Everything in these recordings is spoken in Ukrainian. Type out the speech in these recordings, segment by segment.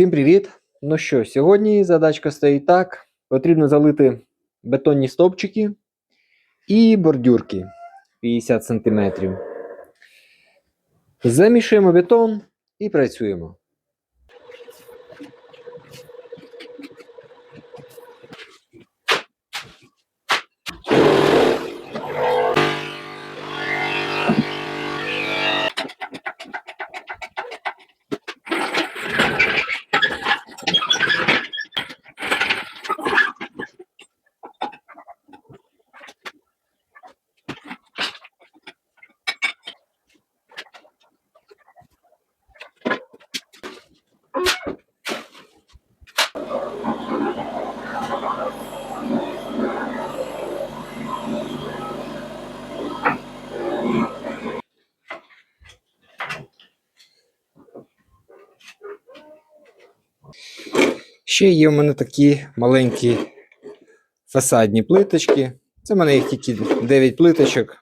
Всім привіт! Ну що, сьогодні задачка стоїть так: потрібно залити бетонні стовпчики і бордюрки 50 см. Замішуємо бетон і працюємо. Ще є в мене такі маленькі фасадні плиточки. Це в мене їх тільки 9 плиточок.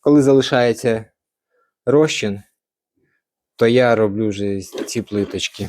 Коли залишається розчин, то я роблю вже ці плиточки.